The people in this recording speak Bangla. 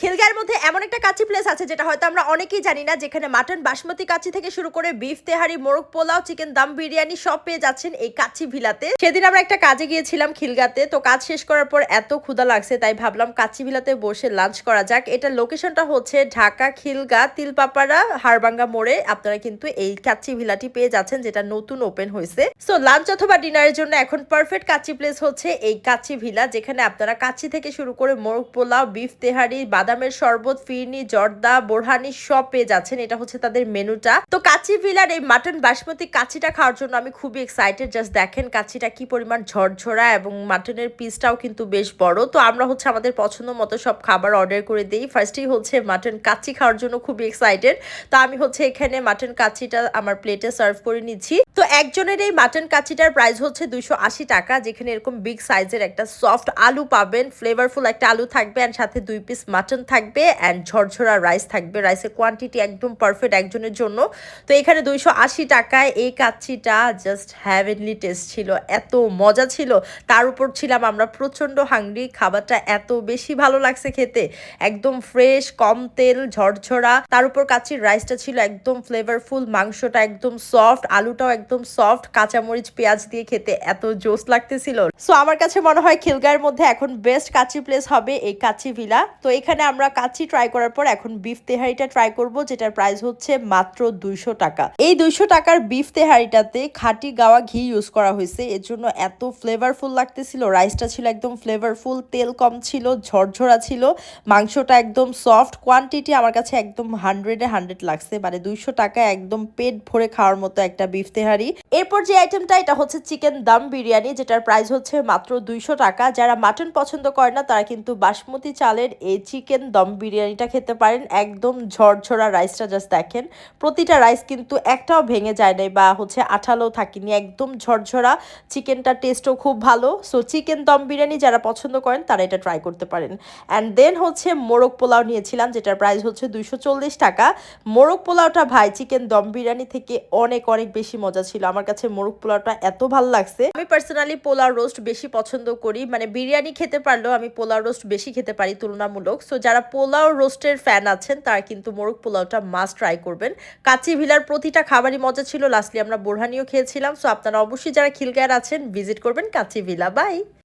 খিলগাঁয়ের মধ্যে এমন একটা কাচ্চি প্লেস আছে যেটা হয়তো আমরা অনেকেই জানি না, যেখানে মাটন বাসমতি কাচ্চি থেকে শুরু করে বিফ তেহারি, মোরগ পোলাও চিকেন দাম বিরিয়ানি সব পেয়ে যাচ্ছেন এই কাচ্চি ভিলাতে। সেদিন আমরা একটা কাজে গিয়েছিলাম খিলগাতে, তো কাজ শেষ করার পর এত ক্ষুধা লাগছে, তাই ভাবলাম কাচ্চি ভিলাতে বসে লাঞ্চ করা যাক। এটা লোকেশনটা হচ্ছে ঢাকা, খিলগা, তিলপাপাড়া হারবাঙ্গা মোড়ে। আপনারা কিন্তু এই কাচ্চি ভিলাটি পেয়ে যাচ্ছেন, যেটা নতুন ওপেন হয়েছে। সো লাঞ্চ অথবা ডিনারের জন্য এখন পারফেক্ট কাচ্চি প্লেস হচ্ছে এই কাচ্চি ভিলা, যেখানে আপনারা কাচ্চি থেকে শুরু করে মোরগ পোলাও বিফ তেহারি বাদামের শরবত, ফিরনি, জর্দা, বোরহানি সব পেয়ে যাচ্ছেন। এটা হচ্ছে তাদের মেনুটা। তো কাচ্চি ভিলার এই মাটন বাসমতি কাচ্চিটা খাওয়ার জন্য আমি খুবই এক্সাইটেড জাস্ট দেখেন কাচ্চিটা কি পরিমাণ ঝরঝরা এবং মাটনের পিসটাও কিন্তু বেশ বড়। তো আমরা হচ্ছে আমাদের পছন্দ মতো সব খাবার অর্ডার করে দিই। ফার্স্টেই হচ্ছে মাটন কাচ্চি খাওয়ার জন্য খুবই এক্সাইটেড তো আমি হচ্ছে এখানে মাটন কাচ্চিটা আমার প্লেটে সার্ভ করে নিচ্ছি। তো একজনের এই মাটন কাচ্চিটার প্রাইস হচ্ছে আশি টাকা, যেখানে এরকম বিগ সাইজের একটা সফট আলু পাবেন। ফ্লেভারফুল একটা আলু থাকবে সাথে দুই পিস মাটন থাকবে অ্যান্ড ঝরঝরা রাইস থাকবে। রাইসের কোয়ান্টিটি একদম পারফেক্ট একজনের জন্য। তো এখানে দুইশো আশি টাকায় এই কাচ্চিটা জাস্ট হ্যাভেনলি টেস্ট ছিল, এত মজা ছিল। তার উপর ছিলাম আমরা প্রচণ্ড হাংরি খাবারটা এত বেশি ভালো লাগছে খেতে। একদম ফ্রেশ কম তেল, ঝরঝরা। তার উপর কাচ্চির রাইসটা ছিল একদম ফ্লেভারফুল মাংসটা একদম সফট আলুটাও একদম সফট কাঁচামরিচ, পেঁয়াজ দিয়ে খেতে এত জোস লাগতেছিল। সো আমার কাছে মনে হয় খিলগাঁয়ের মধ্যে এখন বেস্ট কাচ্চি প্লেস হবে এই কাচ্চি ভিলা তো এখানে আমরা কাচ্চি ট্রাই করার পর এখন বিফ তেহারিটা ট্রাই করব, যেটার প্রাইস হচ্ছে মাত্র দুইশো টাকা। এই দুইশো টাকার বিফ তেহারিটাতে খাঁটি গাওয়া ঘি ইউজ করা হয়েছে। এর জন্য এত ফ্লেভারফুল লাগতেছিল। রাইসটা ছিল একদম ফ্লেভারফুল তেল কম ছিল, ঝরঝরা ছিল। মাংসটা একদম সফট কোয়ান্টিটি আমার কাছে একদম হান্ড্রেডে হান্ড্রেড লাগছে। মানে দুইশো টাকা একদম পেট ভরে খাওয়ার মতো একটা বিফ তেহারি। এরপর যে আইটেমটা এটা হচ্ছে চিকেন দাম বিরিয়ানি যেটার প্রাইস হচ্ছে মাত্র দুইশো টাকা। যারা মাটন পছন্দ করে না, তারা কিন্তু বাসমতি চালের এই চিকেন দম বিরিয়ানিটা খেতে পারেন। একদম ঝরঝরা রাইসটা জাস্ট দেখেন। প্রতিটা রাইস কিন্তু একটাও ভেঙে যায় নাই বা হচ্ছে আঠালো থাকেনি। একদম ঝরঝরা। চিকেনটা টেস্টও খুব ভালো। সো চিকেন দম বিরিয়ানি যারা পছন্দ করেন, তারা এটা ট্রাই করতে পারেন। অ্যান্ড দেন হচ্ছে মোরগ পোলাও নিয়েছিলাম, যেটার প্রাইস হচ্ছে দুইশো চল্লিশ টাকা। মোরগ পোলাওটা ভাই, চিকেন দম বিরিয়ানি থেকে অনেক অনেক বেশি মজা ছিল। আমার কাছে মোরগ পোলাওটা এত ভালো লাগছে। আমি পার্সোনালি পোলাও রোস্ট বেশি পছন্দ করি। মানে বিরিয়ানি খেতে পারলেও আমি পোলাও রোস্ট বেশি খেতে পারি তুলনামূলক। সো যারা পোলাও রোস্টের ফ্যান আছেন, তারা কিন্তু মোরগ পোলাওটা মাস্ট ট্রাই করবেন। কাচি ভিলার প্রতিটা খাবারই মজা ছিল লাস্টলি আমরা বোরহানিও খেয়েছিলাম। সো আপনারা অবশ্যই যারা খিলগায়ের আছেন ভিজিট করবেন কাচি ভিলা। বাই